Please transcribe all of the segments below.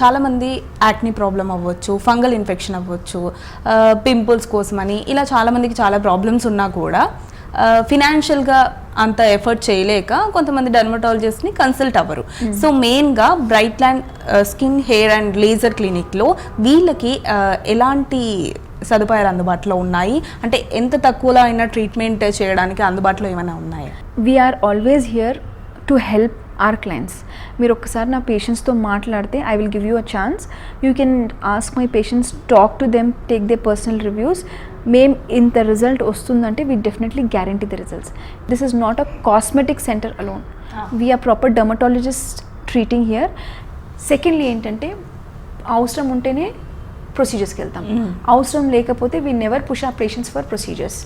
చాలా మంది acne problem అవ్వచ్చు ఫంగల్ ఇన్ఫెక్షన్ అవ్వచ్చు పింపుల్స్ కోసమని ఇలా చాలా మందికి చాలా ప్రాబ్లమ్స్ ఉన్నా కూడా ఫినాన్షియల్గా అంత ఎఫర్ట్ చేయలేక కొంతమంది డర్మటాలజిస్ట్ని కన్సల్ట్ అవ్వరు. సో మెయిన్గా bright land skin hair and laser క్లినిక్లో వీళ్ళకి ఎలాంటి సదుపాయాలు అందుబాటులో ఉన్నాయి? అంటే ఎంత తక్కువలో అయినా ట్రీట్మెంట్ చేయడానికి అందుబాటులో ఏమైనా ఉన్నాయా? We're always here to help our clients. మీరు ఒక్కసారి నా పేషెంట్స్తో మాట్లాడితే I will give you a chance. You can ask my patients talk to them take they personal reviews. మేం ఇంత రిజల్ట్ వస్తుందంటే we definitely guarantee the results. This is not a cosmetic centre alone. We're proper dermatologist treating here. Secondly ఏంటంటే అవసరం ఉంటేనే ప్రొసీజర్స్కి వెళ్తాం. అవసరం లేకపోతే వీ నెవర్ పుష్ ఆ పేషెంట్స్ ఫర్ ప్రొసీజర్స్.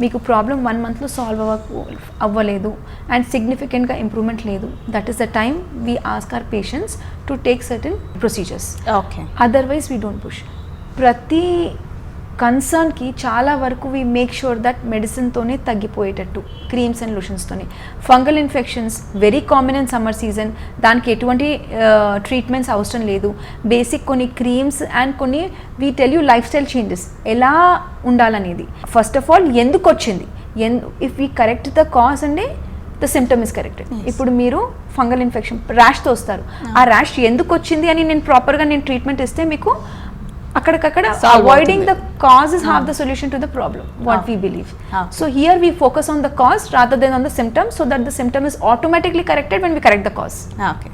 మీకు ప్రాబ్లం వన్ మంత్లో సాల్వ్ అవ్వ అవ్వలేదు అండ్ సిగ్నిఫికెంట్గా ఇంప్రూవ్మెంట్ లేదు. That is the time we ask our patients to take certain procedures okay otherwise we don't push ప్రతి కన్సర్న్కి చాలా వరకు వీ మేక్ షూర్ దట్ మెడిసిన్తోనే తగ్గిపోయేటట్టు creams and లోషన్స్తోనే fungal infections very common in summer season దానికి ఎటువంటి treatments అవసరం లేదు. బేసిక్ కొన్ని క్రీమ్స్ అండ్ కొన్ని we tell you lifestyle changes ఎలా ఉండాలనేది. ఫస్ట్ ఆఫ్ ఆల్ ఎందుకు వచ్చింది? And if we correct the cause అండి ద సిమ్టమ్ ఇస్ కరెక్టెడ్ ఇప్పుడు మీరు ఫంగల్ ఇన్ఫెక్షన్ ర్యాష్తో వస్తారు ఆ ర్యాష్ ఎందుకు వచ్చింది అని నేను ప్రాపర్గా నేను ట్రీట్మెంట్ ఇస్తే మీకు అక్కడికక్కడ avoiding the. Cause is have the solution to the problem what we believe. So here we focus on the cause rather than on the symptom so that the symptom is automatically corrected when we correct the cause okay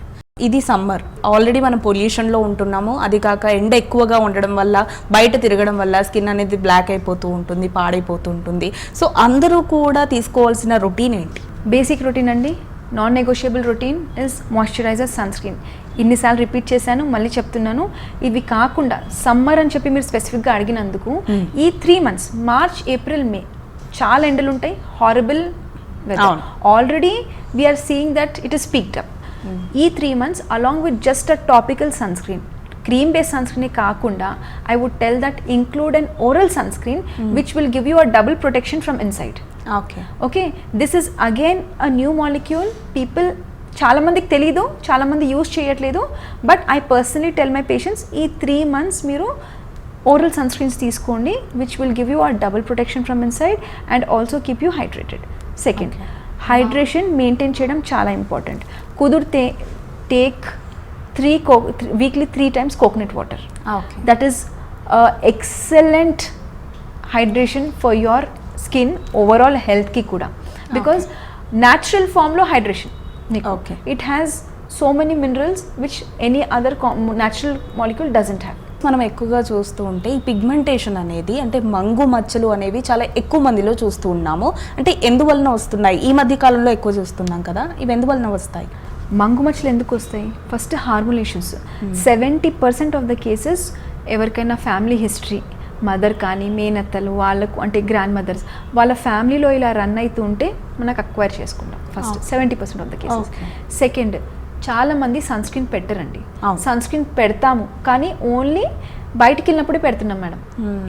ఇది summer. Already మనం పొల్యూషన్లో ఉంటున్నాము. అది కాక ఎండ ఎక్కువగా ఉండడం వల్ల బయట తిరగడం వల్ల స్కిన్ అనేది బ్లాక్ అయిపోతూ ఉంటుంది పాడైపోతూ ఉంటుంది. సో అందరూ కూడా తీసుకోవాల్సిన రొటీన్ ఏంటి? బేసిక్ రొటీన్ అండి. Non negotiable routine is moisturiser sunscreen ఇన్నిసార్లు రిపీట్ చేశాను మళ్ళీ చెప్తున్నాను. ఇవి కాకుండా సమ్మర్ అని చెప్పి మీరు స్పెసిఫిక్గా అడిగినందుకు ఈ three months March April May చాలా ఎండలు ఉంటాయి హారబుల్ అవును. Already we're seeing that it is peaked up ఈ three months along with just a topical sunscreen cream base sunscreen కాకుండా I would tell that include an oral sunscreen which will give you a double protection from inside okay. Okay this is again a new molecule people చాలామందికి తెలీదు చాలామంది use చేయట్లేదు but I personally tell my patients ఈ three months మీరు oral sun screens తీసుకోండి which will give you a double protection from inside and also keep you hydrated second. Hydration maintain చేయడం చాలా important కుదిరితే take three co weekly three times coconut water that is excellent hydration for your skin overall హెల్త్కి కూడా. Because natural ఫామ్లో hydration Okay. It has so many minerals which any other natural molecule doesn't have మనం ఎక్కువగా చూస్తూ ఉంటే ఈ pigmentation అనేది అంటే మంగు మచ్చలు అనేవి చాలా ఎక్కువ మందిలో చూస్తూ ఉన్నాము. అంటే ఎందువలన వస్తున్నాయి? ఈ మధ్య కాలంలో ఎక్కువ చూస్తున్నాం కదా. ఇవి ఎందువలన వస్తాయి? మంగుమచ్చలు ఎందుకు వస్తాయి? First hormone issues seventy percent of the cases ఎవరికైనా ఫ్యామిలీ హిస్టరీ మదర్ కానీ మేనత్తలు వాళ్ళకు అంటే గ్రాండ్ మదర్స్ వాళ్ళ ఫ్యామిలీలో ఇలా రన్ అవుతూ ఉంటే మనకు అక్వైర్ చేసుకుంటాం first. Seventy percent of the cases. Second చాలా మంది సన్ స్క్రీన్ పెట్టరండి స్క్రీన్ పెడతాము కానీ ఓన్లీ బయటికి వెళ్ళినప్పుడే పెడుతున్నాం మేడం.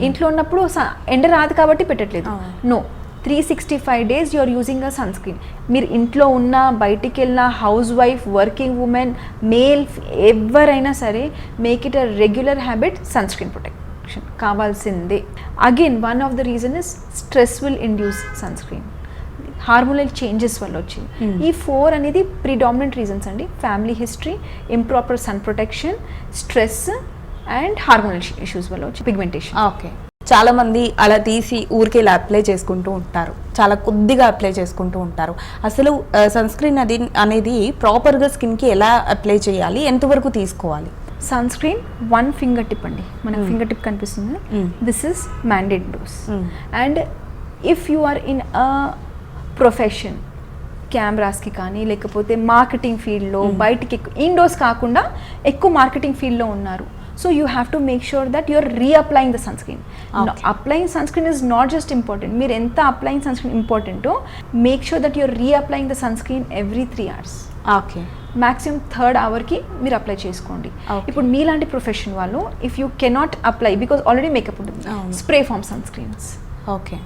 ఇంట్లో ఉన్నప్పుడు స- ఎండ రాదు కాబట్టి పెట్టట్లేదు. No three sixty five days you're using a sunscreen మీరు ఇంట్లో ఉన్న బయటికి వెళ్ళిన house wife working women male ఎవరైనా సరే make it a regular habit sunscreen protection కావాల్సిందే. Again one of the reason is stress will induce sunscreen hormonal changes వల్ల వచ్చింది. Hmm. ఈ ఫోర్ అనేది ప్రిడామినెంట్ రీజన్స్ అండి. Family history improper sun protection stress and hormonal issues వల్ల వచ్చి pigmentation okay చాలా మంది అలా తీసి ఊరికే ఇలా అప్లై చేసుకుంటూ ఉంటారు. చాలా కొద్దిగా అప్లై చేసుకుంటూ ఉంటారు. అసలు సన్ స్క్రీన్ అది అనేది ప్రాపర్గా స్కిన్కి ఎలా అప్లై చేయాలి? ఎంతవరకు తీసుకోవాలి? Sun screen one finger tip అండి మనకు. ఫింగర్ టిప్ కనిపిస్తుంది. This is mandate dose. And if you are in a profession కెమెరాస్కి కానీ లేకపోతే మార్కెటింగ్ ఫీల్డ్లో. బయటికి ఎక్కువ ఇండోర్స్ కాకుండా ఎక్కువ మార్కెటింగ్ ఫీల్డ్లో ఉన్నారు so you have to make sure that you're reapplying the sunscreen Okay. Applying sunscreen is not just important మీరు ఎంత అప్లయింగ్ సన్ స్క్రీన్ ఇంపార్టెంటో make sure that you're reapplying the sunscreen every three hours okay. Maximum third అవర్కి మీరు apply చేసుకోండి. Ah, ఇప్పుడు మీలాంటి profession వాళ్ళు if you cannot apply because already makeup ఉంటుంది. Spray form sunscreens okay.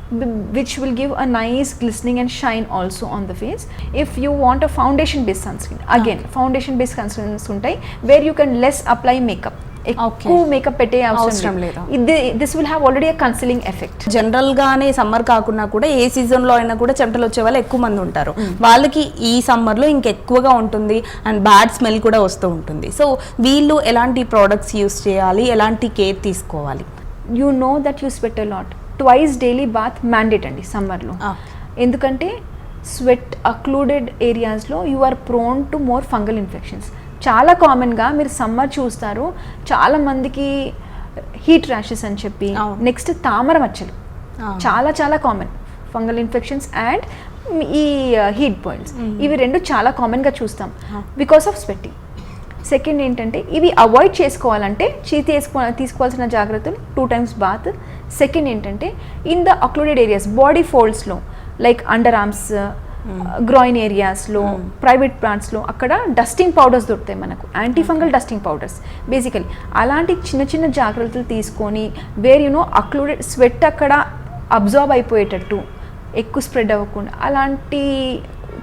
Which will give a nice glistening and shine also on the face if you want a foundation base sunscreen again foundation based sunscreens ఉంటాయి where you can less apply makeup ఎక్కువ makeup పెట్టే అవసరం లేదు. లేదు. This will have already concealing effect జనరల్గానే summer కాకుండా కూడా ఏ సీజన్లో అయినా కూడా చెమటలు వచ్చే వాళ్ళు ఎక్కువ మంది ఉంటారు. వాళ్ళకి ఈ సమ్మర్లో ఇంకెక్కువగా ఉంటుంది అండ్ బ్యాడ్ స్మెల్ కూడా వస్తూ ఉంటుంది. సో వీళ్ళు ఎలాంటి ప్రోడక్ట్స్ యూస్ చేయాలి? ఎలాంటి కేర్ తీసుకోవాలి? You know that you sweat lot twice daily bath mandate అండి సమ్మర్లో. ఎందుకంటే స్వెట్ అక్లూడెడ్ ఏరియాస్లో you are prone to more fungal infections చాలా కామన్గా మీరు సమ్మర్ చూస్తారు. చాలా మందికి హీట్ ర్యాషెస్ అని చెప్పి. నెక్స్ట్ తామర మచ్చలు. చాలా చాలా కామన్ ఫంగల్ ఇన్ఫెక్షన్స్ అండ్ ఈ హీట్ పాయింట్స్ ఇవి రెండు చాలా కామన్గా చూస్తాం. బికాస్ ఆఫ్ స్వెట్టింగ్ సెకండ్ ఏంటంటే ఇవి అవాయిడ్ చేసుకోవాలంటే చీ తీసుకో తీసుకోవాల్సిన జాగ్రత్తలు టూ టైమ్స్ బాత్ సెకండ్ ఏంటంటే in the occluded areas body ఫోల్డ్స్లో like under arms groin ఏరియాస్లో ప్రైవేట్ ప్లాంట్స్లో అక్కడ డస్టింగ్ పౌడర్స్ దొరుకుతాయి మనకు. Anti fungal dusting powders basically అలాంటి చిన్న చిన్న జాగ్రత్తలు తీసుకొని where you know occluded sweat అక్కడ అబ్జార్బ్ అయిపోయేటట్టు ఎక్కువ స్ప్రెడ్ అవ్వకుండా అలాంటి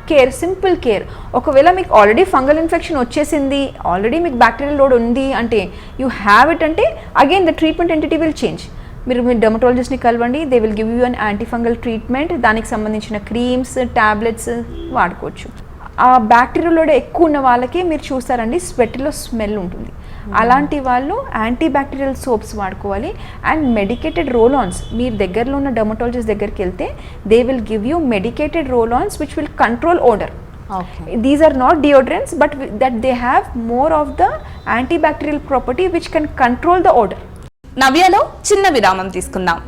కేర్ సింపుల్ కేర్ ఒకవేళ మీకు ఆల్రెడీ ఫంగల్ ఇన్ఫెక్షన్ వచ్చేసింది ఆల్రెడీ మీకు బ్యాక్టీరియల్ లోడ్ ఉంది అంటే యూ హ్యావ్ ఇట్ అంటే again the treatment entity will change మీరు మీ డెమటాలజిస్ట్ని కలవండి. They will give you an antifungal treatment దానికి సంబంధించిన క్రీమ్స్ ట్యాబ్లెట్స్ వాడుకోవచ్చు. ఆ బ్యాక్టీరియల్ ఎక్కువ ఉన్న వాళ్ళకి మీరు చూస్తారండి స్వెట్లో స్మెల్ ఉంటుంది. అలాంటి వాళ్ళు యాంటీ బ్యాక్టీరియల్ సోప్స్ వాడుకోవాలి. అండ్ మెడికేటెడ్ రోలాన్స్ మీరు దగ్గరలో ఉన్న డెమటాలజిస్ట్ దగ్గరికి వెళ్తే they will give you medicated roll ons which will control odour these are not deodorants but wi- that they have more of the antibacterial property which can control the odor. నవ్యలో చిన్న విరామం తీసుకుందాం.